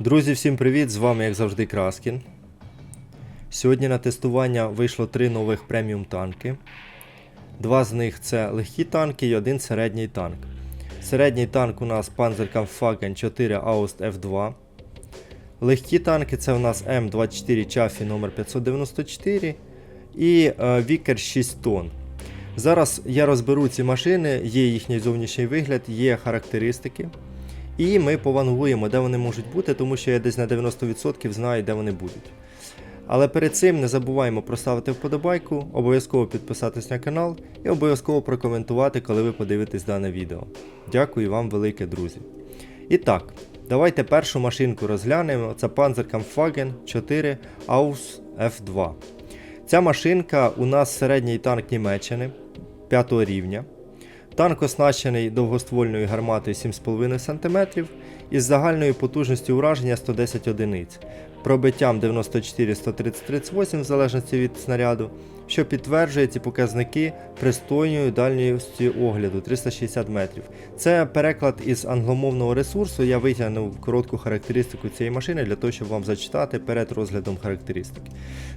Друзі, всім привіт! З вами, як завжди, Краскін. Сьогодні на тестування вийшло три нових преміум танки. Два з них це легкі танки і один середній танк. Середній танк у нас Panzerkampfwagen 4 Aust F2. Легкі танки це у нас М24 Chaffee номер 594 і е, Vickers 6 тонн. Зараз я розберу ці машини, є їхній зовнішній вигляд, є характеристики. І ми повангуємо, де вони можуть бути, тому що я десь на 90% знаю, де вони будуть. Але перед цим не забуваємо проставити вподобайку, обов'язково підписатись на канал і обов'язково прокоментувати, коли ви подивитесь дане відео. Дякую вам велике, друзі. І так, давайте першу машинку розглянемо. Це Panzerkampfwagen 4 Aus F2. Ця машинка у нас середній танк Німеччини 5 рівня. Танк оснащений довгоствольною гарматою 7,5 см із загальною потужністю ураження 110 одиниць, пробиттям 94-130-38 в залежності від снаряду, що підтверджує ці показники пристойною дальністю огляду 360 метрів. Це переклад із англомовного ресурсу. Я витягнув коротку характеристику цієї машини для того, щоб вам зачитати перед розглядом характеристик.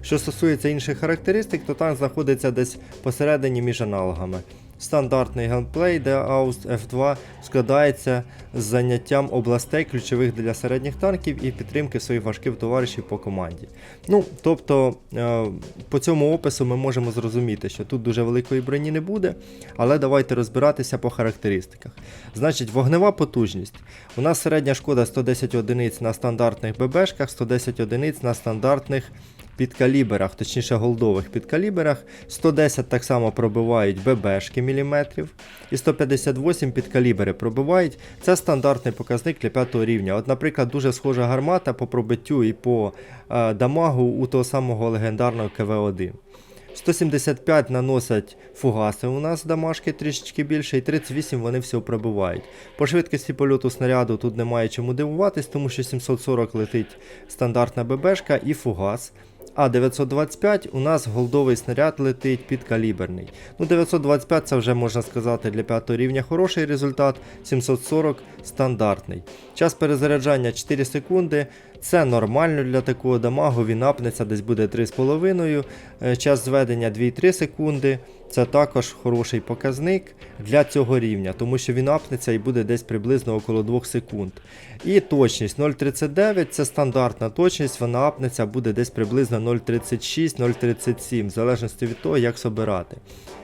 Що стосується інших характеристик, то танк знаходиться десь посередині між аналогами. Стандартний геймплей, де Aust F2 складається з заняттям областей ключових для середніх танків і підтримки своїх важких товаришів по команді. Ну, тобто, е, по цьому опису ми можемо зрозуміти, що тут дуже великої броні не буде, але давайте розбиратися по характеристиках. Значить, вогнева потужність. У нас середня шкода 110 одиниць на стандартних ББшках, 110 одиниць на стандартних підкаліберах, точніше голдових підкаліберах, 110 так само пробивають ББшки міліметрів, і 158 підкалібери пробивають. Це стандартний показник для 5 рівня. От, наприклад, дуже схожа гармата по пробиттю і по е, дамагу у того самого легендарного КВ-1. 175 наносять фугаси у нас дамажки трішечки більше, і 38 вони всього пробивають. По швидкості польоту снаряду тут немає чому дивуватись, тому що 740 летить стандартна ББшка і фугас. А 925 у нас голдовий снаряд летить підкаліберний. Ну 925 це вже можна сказати для 5 рівня хороший результат, 740 стандартний. Час перезаряджання 4 секунди. Це нормально для такого дамагу, він апнеться десь буде 3,5. Е, Час зведення 2-3 секунди. Це також хороший показник для цього рівня, тому що він апнеться і буде десь приблизно около 2 секунд. І точність 0,39 це стандартна точність, вона апнеться буде десь приблизно 0,36-0,37, в залежності від того, як собирати.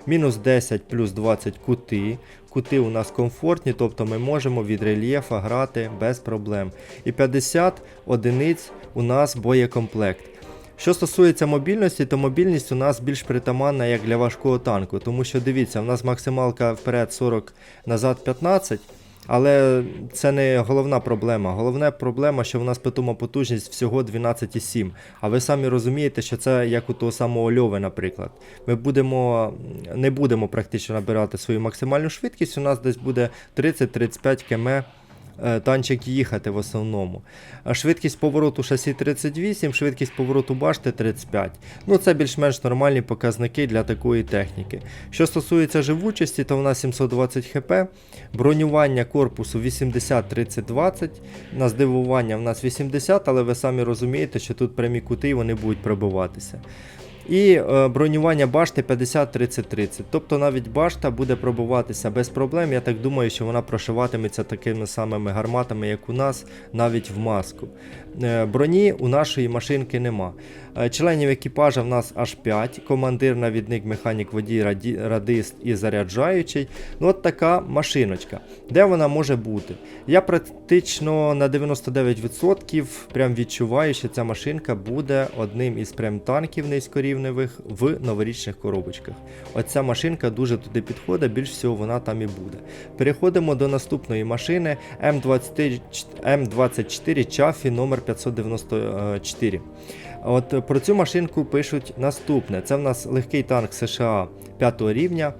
Мінус 10 плюс 20 кути. Кути у нас комфортні, тобто ми можемо від рельєфа грати без проблем. І 50 одиниць у нас боєкомплект. Що стосується мобільності, то мобільність у нас більш притаманна як для важкого танку, тому що дивіться, у нас максималка вперед 40, назад 15. Але це не головна проблема. Головна проблема, що в нас питома потужність всього 12,7. А ви самі розумієте, що це як у того самого Льови, наприклад. Ми будемо, не будемо практично набирати свою максимальну швидкість. У нас десь буде 30-35 км танчик їхати в основному. Швидкість повороту шасі 38, швидкість повороту башти 35. Ну це більш-менш нормальні показники для такої техніки. Що стосується живучості, то вона 720 хп, бронювання корпусу 80-30-20. На здивування в нас 80, але ви самі розумієте, що тут прямі кути і вони будуть пробиватися. І е, бронювання башти 50-30-30. Тобто навіть башта буде пробуватися без проблем. Я так думаю, що вона прошиватиметься такими самими гарматами, як у нас, навіть в маску. Е, броні у нашої машинки нема. Е, членів екіпажа в нас аж 5. Командир, навідник, механік, водій, радист і заряджаючий. Ну от така машиночка. Де вона може бути? Я практично на 99% прям відчуваю, що ця машинка буде одним із прям танків низькорівневих в новорічних коробочках. Оця машинка дуже туди підходить, більш всього вона там і буде. Переходимо до наступної машини М24 М24 Chaffee номер 594. От про цю машинку пишуть наступне: це в нас легкий танк США 5 рівня.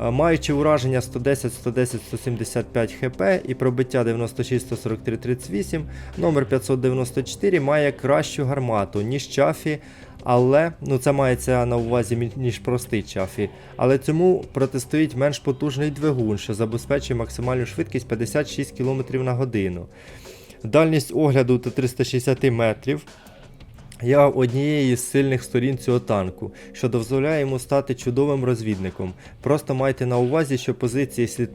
Е, Маючи ураження 110, 110, 175 хп і пробиття 96, 143, 38, номер 594 має кращу гармату, ніж чафі, але ну це мається на увазі ніж простий чафі. Але цьому протистоїть менш потужний двигун, що забезпечує максимальну швидкість 56 км на годину. Дальність огляду до 360 метрів. Я однієї з сильних сторін цього танку, що дозволяє йому стати чудовим розвідником. Просто майте на увазі, що позиції слід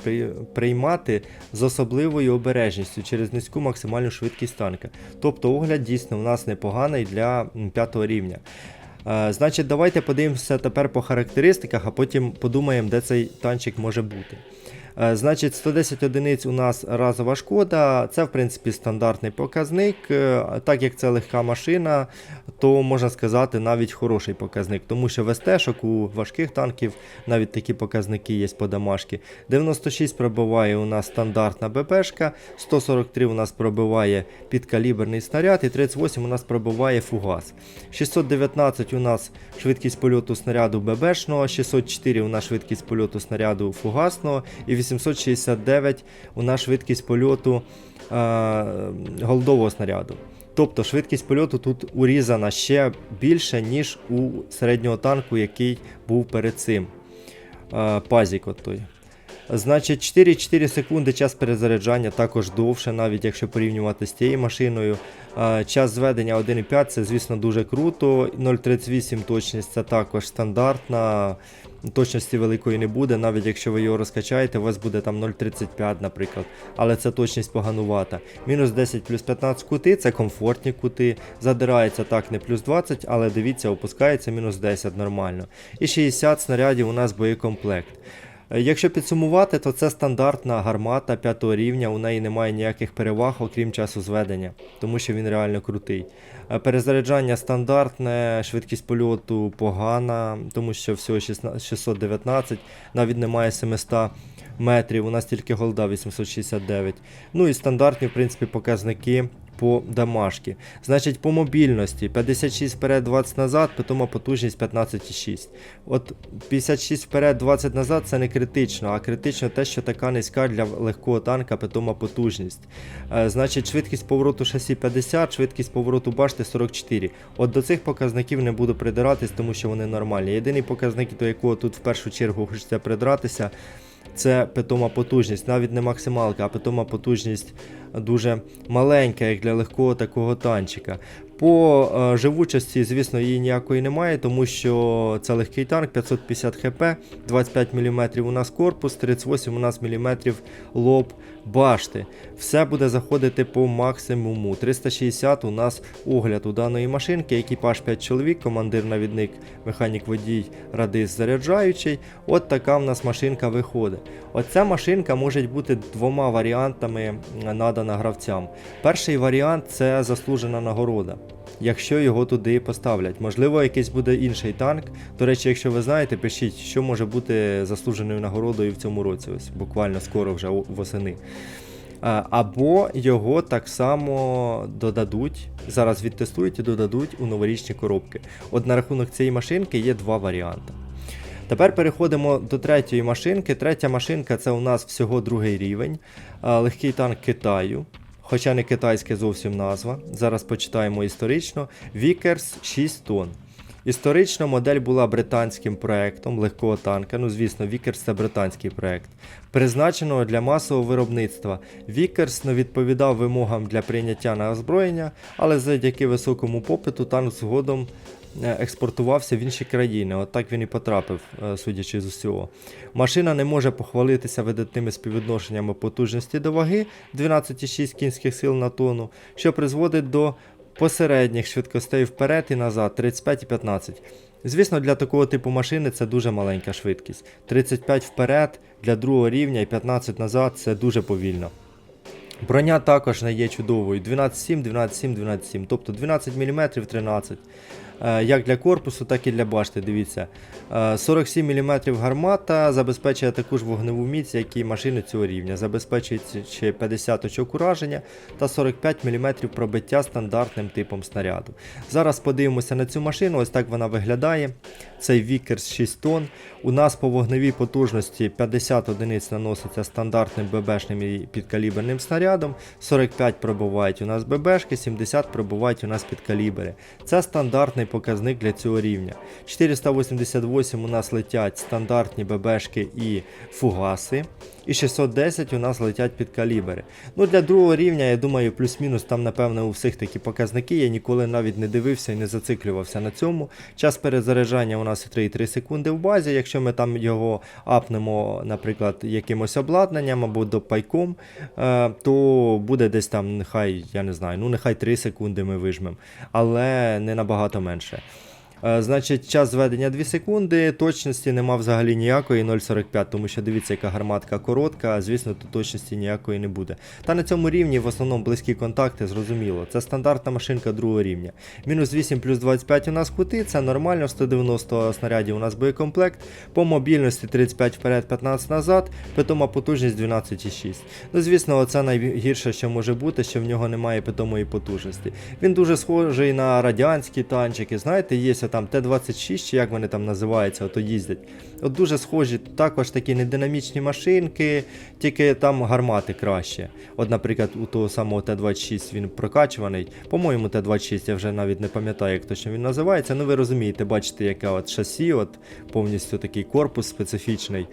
приймати з особливою обережністю через низьку максимальну швидкість танка. Тобто огляд дійсно у нас непоганий для м, п'ятого рівня. Е, значить, давайте подивимося тепер по характеристиках, а потім подумаємо, де цей танчик може бути. Е, Значить, 110 одиниць у нас разова шкода. Це, в принципі, стандартний показник. Е, Так як це легка машина, то можна сказати навіть хороший показник, тому що в СТ-шок у важких танків навіть такі показники є по домашки. 96 пробиває у нас стандартна БПшка, 143 у нас пробиває підкаліберний снаряд і 38 у нас пробиває фугас. 619 у нас швидкість польоту снаряду ББшного, 604 у нас швидкість польоту снаряду фугасного і 869 у нас швидкість польоту е, голдового снаряду. Тобто швидкість польоту тут урізана ще більше, ніж у середнього танку, який був перед цим. Е, Пазік от той. Значить, 4,4 секунди час перезаряджання також довше, навіть якщо порівнювати з тією машиною. Час зведення 1,5 це, звісно, дуже круто. 0,38 точність це також стандартна. Точності великої не буде, навіть якщо ви його розкачаєте, у вас буде там 0,35, наприклад. Але це точність поганувата. Мінус 10 плюс 15 кути це комфортні кути. Задирається так не плюс 20, але дивіться, опускається мінус 10 нормально. І 60 снарядів у нас боєкомплект. Е, Якщо підсумувати, то це стандартна гармата 5 рівня, у неї немає ніяких переваг, окрім часу зведення, тому що він реально крутий. Е, Перезаряджання стандартне, швидкість польоту погана, тому що всього 16 619, навіть немає 700 метрів, у нас тільки голда 869. Ну і стандартні, в принципі, показники по домашки. Значить, по мобільності 56 вперед, 20 назад, потім потужність 15,6. От 56 вперед, 20 назад це не критично, а критично те, що така низька для легкого танка, питома потужність. Е, значить, швидкість повороту шасі 50, швидкість повороту башти 44. От до цих показників не буду придиратись, тому що вони нормальні. Єдиний показник, до якого тут в першу чергу хочеться придратися, це питома потужність, навіть не максималка, а питома потужність дуже маленька, як для легкого такого танчика. По е, живучості, звісно, її ніякої немає, тому що це легкий танк, 550 хп, 25 мм у нас корпус, 38 у нас мм лоб башти. Все буде заходити по максимуму. 360 у нас огляд у даної машинки, екіпаж 5 чоловік, командир, навідник, механік водій, радист заряджаючий. От така в нас машинка виходить. Оця машинка може бути двома варіантами надана гравцям. Перший варіант це заслужена нагорода. Якщо його туди поставлять, можливо, якийсь буде інший танк. До речі, якщо ви знаєте, пишіть, що може бути заслуженою нагородою в цьому році, ось буквально скоро вже восени. Або його так само додадуть, зараз відтестують і додадуть у новорічні коробки. От на рахунок цієї машинки є два варіанти. Тепер переходимо до третьої машинки. Третя машинка це у нас всього другий рівень. Легкий танк Китаю. Хоча не китайська зовсім назва. Зараз почитаємо історично. Vickers 6 тонн. Історично модель була британським проектом легкого танка. Ну, звісно, Вікерс це британський проект, призначеного для масового виробництва. Вікерс не відповідав вимогам для прийняття на озброєння, але завдяки високому попиту танк згодом експортувався в інші країни. От так він і потрапив, е, судячи з усього. Машина не може похвалитися видатними співвідношеннями потужності до ваги 12,6 кінських сил на тонну, що призводить до посередніх швидкостей вперед і назад 35 і 15. Звісно, для такого типу машини це дуже маленька швидкість. 35 вперед для другого рівня і 15 назад це дуже повільно. Броня також не є чудовою. 12,7, 12,7, 12,7, тобто 12 мм 13 Е, Як для корпусу, так і для башти. Дивіться. Е, 47 мм гармата забезпечує таку ж вогневу міць, як і машини цього рівня. Забезпечує ще 50 очок ураження та 45 мм пробиття стандартним типом снаряду. Зараз подивимося на цю машину. Ось так вона виглядає. Цей Vickers 6 тонн. У нас по вогневій потужності 50 одиниць наноситься стандартним ББшним і підкаліберним снарядом, 45 пробувають у нас ББшки, 70 пробувають у нас підкалібери. Це стандартний показник для цього рівня. 488 у нас летять стандартні ББшки і фугаси. І 610 у нас летять під калібри. Ну для другого рівня, я думаю, плюс-мінус там, напевно, у всіх такі показники. Я ніколи навіть не дивився і не зациклювався на цьому. Час перезаряджання у нас 3,3 секунди в базі. Якщо ми там його апнемо, наприклад, якимось обладнанням або допайком, е, то буде десь там, нехай, я не знаю, ну нехай 3 секунди ми вижмемо, але не набагато менше. Е, Значить, час зведення 2 секунди, точності нема взагалі ніякої 0,45, тому що дивіться, яка гарматка коротка, звісно, тут точності ніякої не буде. Та на цьому рівні в основному близькі контакти, зрозуміло. Це стандартна машинка другого рівня. Мінус 8 плюс 25 у нас кути, це нормально, 190 снарядів у нас боєкомплект. По мобільності 35 вперед, 15 назад, питома потужність 12,6. Ну, звісно, це найгірше, що може бути, що в нього немає питомої потужності. Він дуже схожий на радянські танчики. Знаєте, є там Т-26, чи як вони там називаються, ото їздять. От дуже схожі, також такі нединамічні машинки, тільки там гармати краще. От, наприклад, у того самого Т-26 він прокачуваний. По-моєму, Т-26, я вже навіть не пам'ятаю, як точно він називається. Ну ви розумієте, бачите, яке от шасі, от повністю такий корпус специфічний.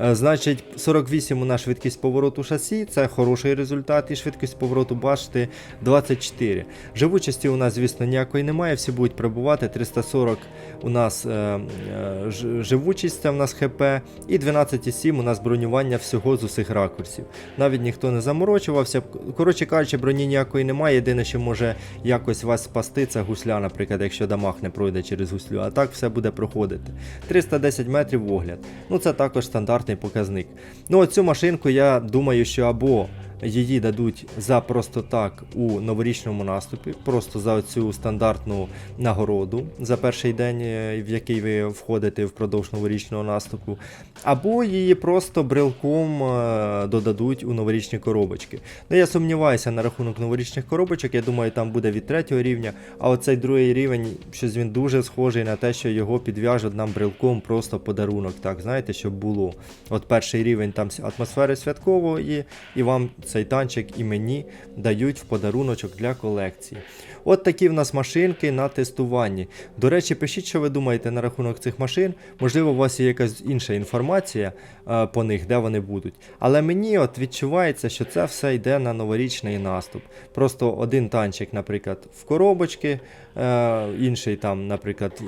Е, Значить, 48 у нас швидкість повороту шасі, це хороший результат, і швидкість повороту башти 24. Живучості у нас, звісно, ніякої немає, всі будуть прибувати. 340 у нас е, е, живучість, це в нас ХП, і 12,7 у нас бронювання всього з усіх ракурсів. Навіть ніхто не заморочувався. Коротше кажучи, броні ніякої немає. Єдине, що може якось вас спасти, це гусля, наприклад, якщо дамаг не пройде через гуслю. А так все буде проходити. 310 метрів огляд. Ну це також стандартний показник. Ну, оцю машинку я думаю, що або її дадуть за просто так у новорічному наступі, просто за цю стандартну нагороду за перший день, е, в який ви входите впродовж новорічного наступу, або її просто брелком е, додадуть у новорічні коробочки. Ну я сумніваюся на рахунок новорічних коробочок, я думаю, там буде від третього рівня, а оцей другий рівень, щось він дуже схожий на те, що його підв'яжуть нам брелком просто подарунок, так, знаєте, щоб було. От перший рівень там атмосфери святкової, і вам цей танчик і мені дають в подаруночок для колекції. От такі в нас машинки на тестуванні. До речі, пишіть, що ви думаєте на рахунок цих машин. Можливо, у вас є якась інша інформація е, по них, де вони будуть. Але мені от відчувається, що це все йде на новорічний наступ. Просто один танчик, наприклад, в коробочки, е, інший там, наприклад,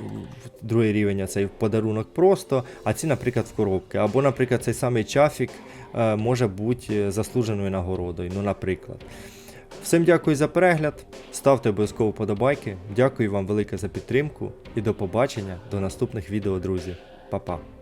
другий рівень цей в подарунок просто, а ці, наприклад, в коробки. Або, наприклад, цей самий чафік е, може бути е, заслуженою нагородою. Ну, наприклад. Всім дякую за перегляд. Ставте обов'язково подобайки. Дякую вам велике за підтримку і до побачення до наступних відео, друзі. Па-па.